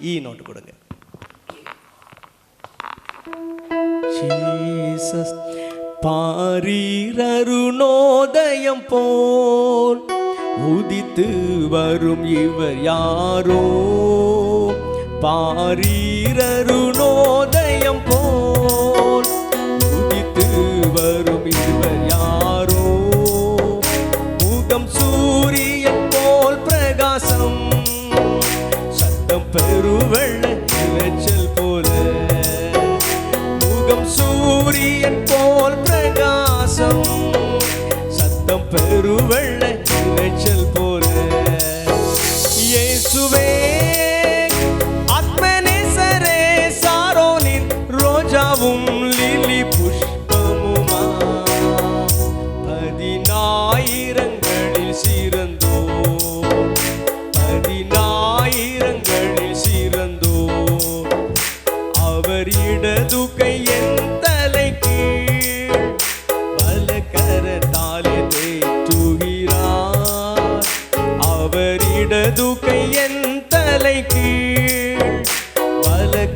E E note கொடுங்க. Jesus பாரீரருணோதயம் போல் உதித்து வரும் இவர் யாரோ? பாரீரருணோதயம் சூரியன் போல் பிரகாசம் சத்தம் பெருவெள்ள இறைச்சல் போல. இயேசுவே ஆத்மநேசரே சாரோனின் ரோஜாவும் லிலி புஷ்பமுமா. பதினாயிரங்களில் சிறந்த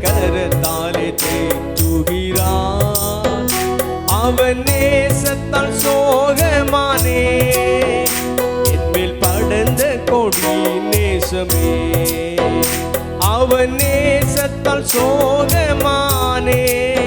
கரத்தாலே தேற்றுகிறார் அவன் நேசத்தால் சோகமானே. என்மேல் படர்ந்த கொடி நேசமே. அவன் நேசத்தால் சோகமானே.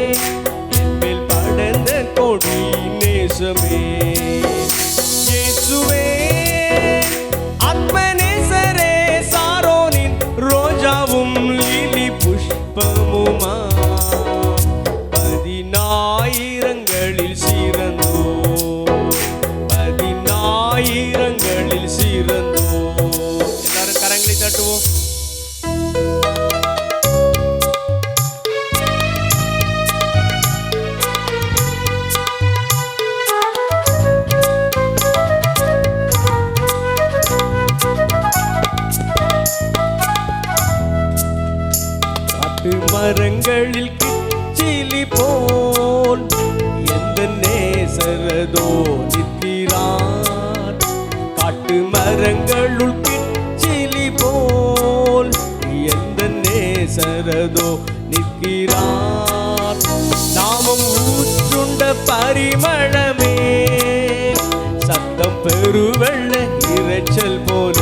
பதினாயிரங்களில் சிறந்தோ பதினாயிரங்களில் சிறந்தோ எல்லாரும் கரங்களை தட்டுவோம் காட்டு மரங்களில் போல் எந்த நேசரதோ நிற்கிறான் காட்டு மரங்களுள் கிச்சிலி போல் எந்த நேசரதோ நிற்கிறான் நாமும் ஊற்றுண்ட பரிமளமே சத்தம் பெருவெள்ள இரைச்சல் போல.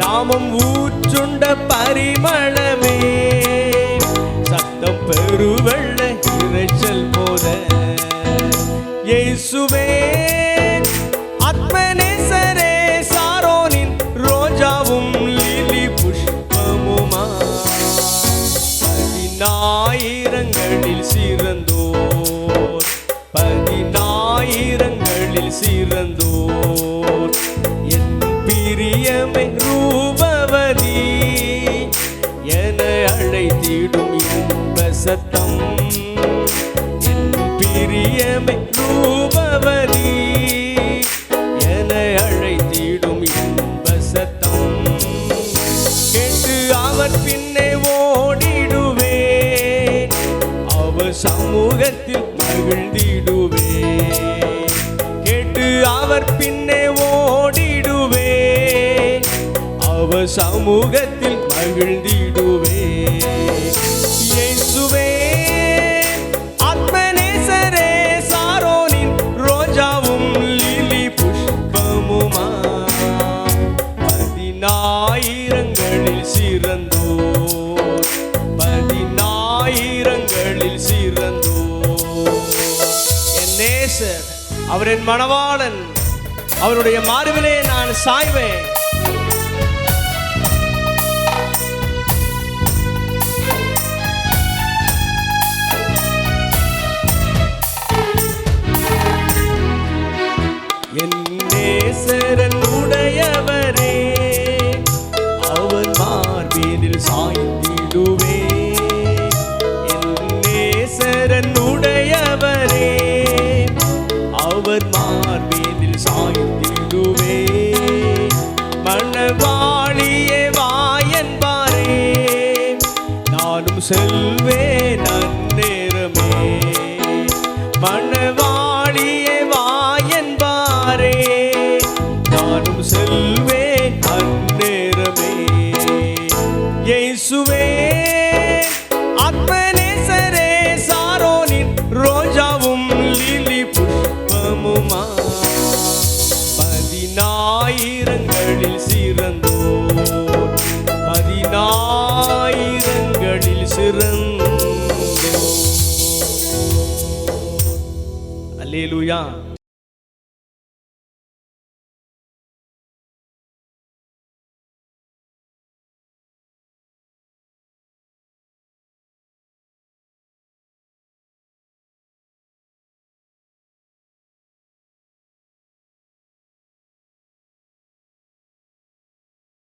நாமும் ஊற்றுண்ட பரிமள ஆயிரங்களில் சிறந்தோர். என் பிரியமை ரூபவதி என அழைத்திடும் இன்ப சத்தம். என் பிரியமை ரூபவதி என அழைத்திடும் இன்ப சத்தம். கேட்டு அவர் பின்னே ஓடிடுவேன். அவர் சமூகத்தில் மகிழ்ந்திடுவேன். அவர் பின்னே ஓடிடுவே. அவர் சமூகத்தில் மகிழ்ந்திடுவே. இயேசுவே ஆத்மநேசரே சாரோனின் ரோஜாவும் லிலி புஷ்பமுமா. பதினாயிரங்களில் சிறந்தோர். பதினாயிரங்களில் சிறந்தோர். என் நேசர் அவர் என் மணவாளன். அவருடைய மார்பிலே நான் சாய்வேன். என் நேசரன் உடையவர் செல்வேன் அந்நேரமே மணவாளியே வாயன்பாரே நானும் செல்வேன் அந்நேரமே இயேசுவே அத்மனேசரே சாரோனின் ரோஜாவும் லிலி புஷ்பமுமா. பதினாயிரங்களில் சிறந்தோ சிறந்தோர் அல்லேலூயா